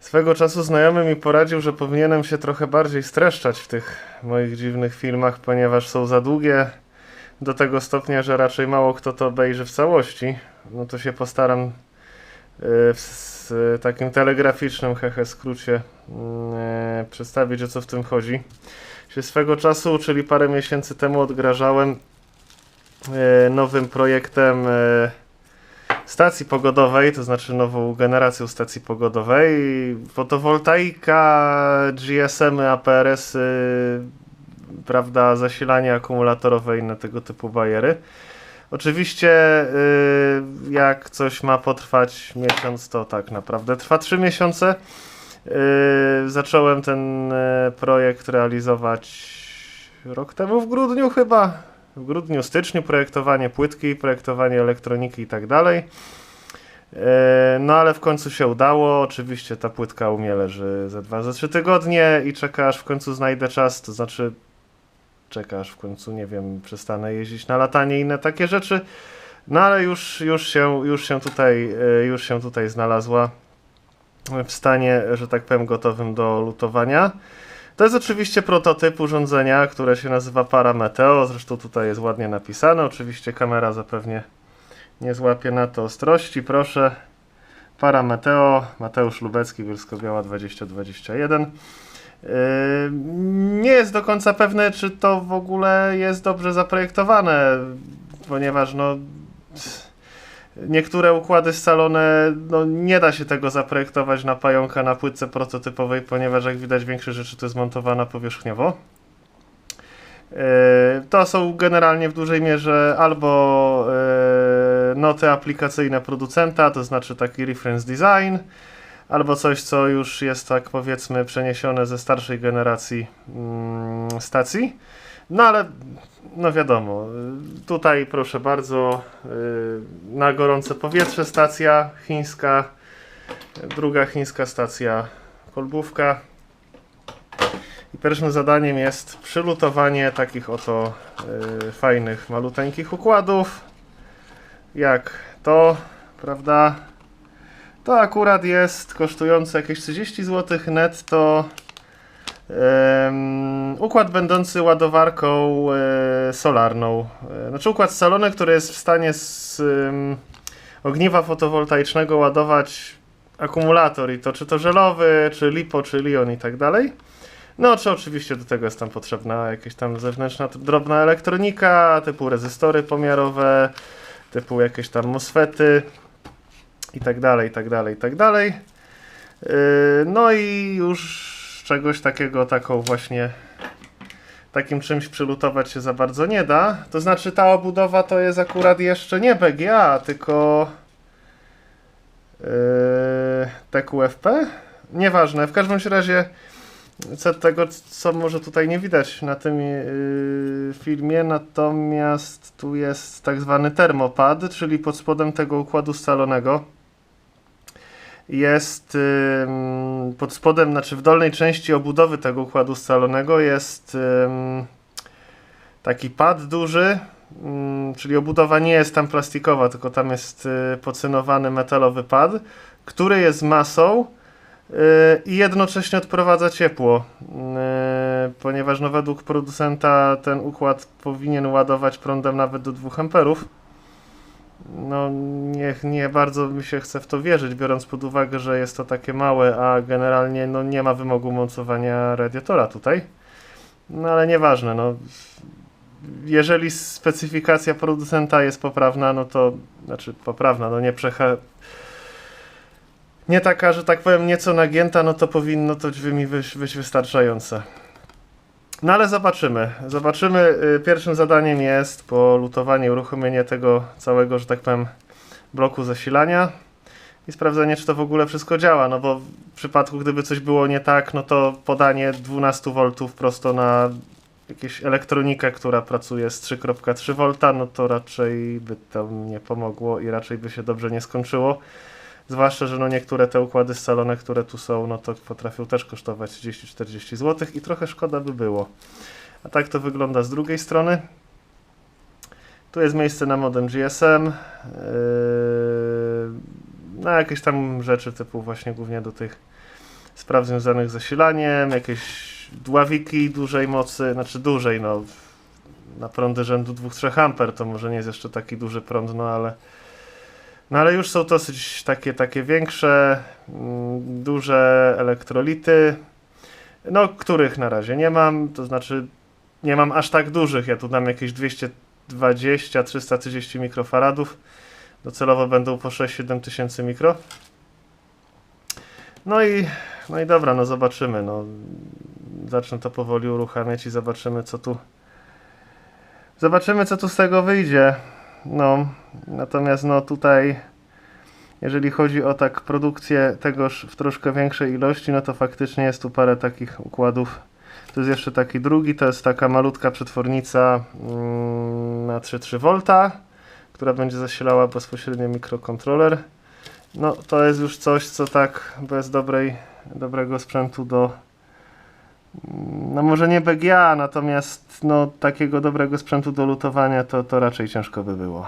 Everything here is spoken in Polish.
Swego czasu znajomy mi poradził, że powinienem się trochę bardziej streszczać w tych moich dziwnych filmach, ponieważ są za długie do tego stopnia, że raczej mało kto to obejrzy w całości. No to się postaram y, w takim telegraficznym hehe skrócie y, przedstawić o co w tym chodzi. Się swego czasu, czyli parę miesięcy temu odgrażałem y, nowym projektem stacji pogodowej, to znaczy nową generacją stacji pogodowej. Fotowoltaika, GSM, APRS, y, prawda, zasilanie akumulatorowe i inne tego typu bajery. Oczywiście, y, jak coś ma potrwać miesiąc, to tak naprawdę trwa 3 miesiące. Y, Zacząłem ten y, projekt realizować rok temu w grudniu chyba. W grudniu, styczniu projektowanie płytki, projektowanie elektroniki i tak dalej. E, No ale w końcu się udało. Oczywiście ta płytka u mnie leży ze 2 ze 3 tygodnie i czeka aż w końcu znajdę czas, to znaczy czeka aż w końcu, nie wiem, przestanę jeździć na latanie i inne takie rzeczy. No ale już, już, się, już, się tutaj, e, już się tutaj znalazła w stanie, że tak powiem, gotowym do lutowania. To jest oczywiście prototyp urządzenia, które się nazywa Parameteo, zresztą tutaj jest ładnie napisane. Oczywiście kamera zapewnie nie złapie na to ostrości. Proszę, Parameteo, Mateusz Lubecki, Bielsko-Biała 2021. Yy, Nie jest do końca pewne, czy to w ogóle jest dobrze zaprojektowane, ponieważ no, niektóre układy scalone, no nie da się tego zaprojektować na pająka na płytce prototypowej, ponieważ jak widać większość rzeczy to jest montowana powierzchniowo. Yy, To są generalnie w dużej mierze albo yy, noty aplikacyjne producenta, to znaczy taki reference design, albo coś, co już jest tak powiedzmy przeniesione ze starszej generacji mm, stacji. No ale no wiadomo, tutaj proszę bardzo, y, na gorące powietrze stacja chińska, druga chińska stacja kolbówka. I pierwszym zadaniem jest przylutowanie takich oto y, fajnych, maluteńkich układów, jak to, prawda? To akurat jest kosztujące jakieś 30 zł netto. Em, układ będący ładowarką e, solarną. E, znaczy układ scalony, który jest w stanie z em, ogniwa fotowoltaicznego ładować akumulator i to czy to żelowy, czy lipo, czy lion i tak dalej. No, czy oczywiście do tego jest tam potrzebna jakaś tam zewnętrzna drobna elektronika, typu rezystory pomiarowe, typu jakieś tam MOSFETy i tak dalej, i tak dalej, i tak dalej. Yy, No i już czegoś takiego, taką właśnie takim czymś przylutować się za bardzo nie da. To znaczy ta obudowa to jest akurat jeszcze nie BGA, tylko yy, TQFP? Nieważne, w każdym razie co tego, co może tutaj nie widać na tym yy, filmie, natomiast tu jest tak zwany termopad, czyli pod spodem tego układu scalonego jest pod spodem, znaczy w dolnej części obudowy tego układu scalonego jest taki pad duży, czyli obudowa nie jest tam plastikowa, tylko tam jest y, pocynowany metalowy pad, który jest masą y, i jednocześnie odprowadza ciepło, y, ponieważ no, według producenta ten układ powinien ładować prądem nawet do 2 amperów. No, nie, nie bardzo mi się chce w to wierzyć, biorąc pod uwagę, że jest to takie małe, a generalnie no, nie ma wymogu mocowania radiatora tutaj. No ale nieważne, no. Jeżeli specyfikacja producenta jest poprawna, no to znaczy poprawna, no nie przecha. Nie taka, że tak powiem, nieco nagięta, no to powinno to drzwi być, być wystarczające. No ale zobaczymy. Zobaczymy. Y, Pierwszym zadaniem jest po lutowaniu uruchomienie tego całego, że tak powiem, bloku zasilania i sprawdzenie, czy to w ogóle wszystko działa. No bo w przypadku, gdyby coś było nie tak, no to podanie 12 V prosto na jakąś elektronikę, która pracuje z 3.3 V, no to raczej by to nie pomogło i raczej by się dobrze nie skończyło. Zwłaszcza, że no niektóre te układy scalone, które tu są, no to potrafią też kosztować 30-40 zł i trochę szkoda by było. A tak to wygląda z drugiej strony. Tu jest miejsce na modem GSM. Yy, na jakieś tam rzeczy typu właśnie głównie do tych spraw związanych z zasilaniem, jakieś dławiki dużej mocy, znaczy dużej, no na prądy rzędu 2-3 amper, to może nie jest jeszcze taki duży prąd, no ale no ale już są dosyć takie, takie większe, mm, duże elektrolity, no których na razie nie mam, to znaczy nie mam aż tak dużych, ja tu dam jakieś 220-330 mikrofaradów, docelowo będą po 6-7 tysięcy mikro. No i, no i dobra, no zobaczymy, no zacznę to powoli uruchamiać i zobaczymy co tu zobaczymy co tu z tego wyjdzie. No, natomiast no tutaj jeżeli chodzi o tak produkcję tegoż w troszkę większej ilości, no to faktycznie jest tu parę takich układów. To jest jeszcze taki drugi, to jest taka malutka przetwornica mm, na 3,3 V, która będzie zasilała bezpośrednio mikrokontroler. No to jest już coś, co tak bez dobrej, dobrego sprzętu do no może nie BGA, natomiast no takiego dobrego sprzętu do lutowania to, to raczej ciężko by było.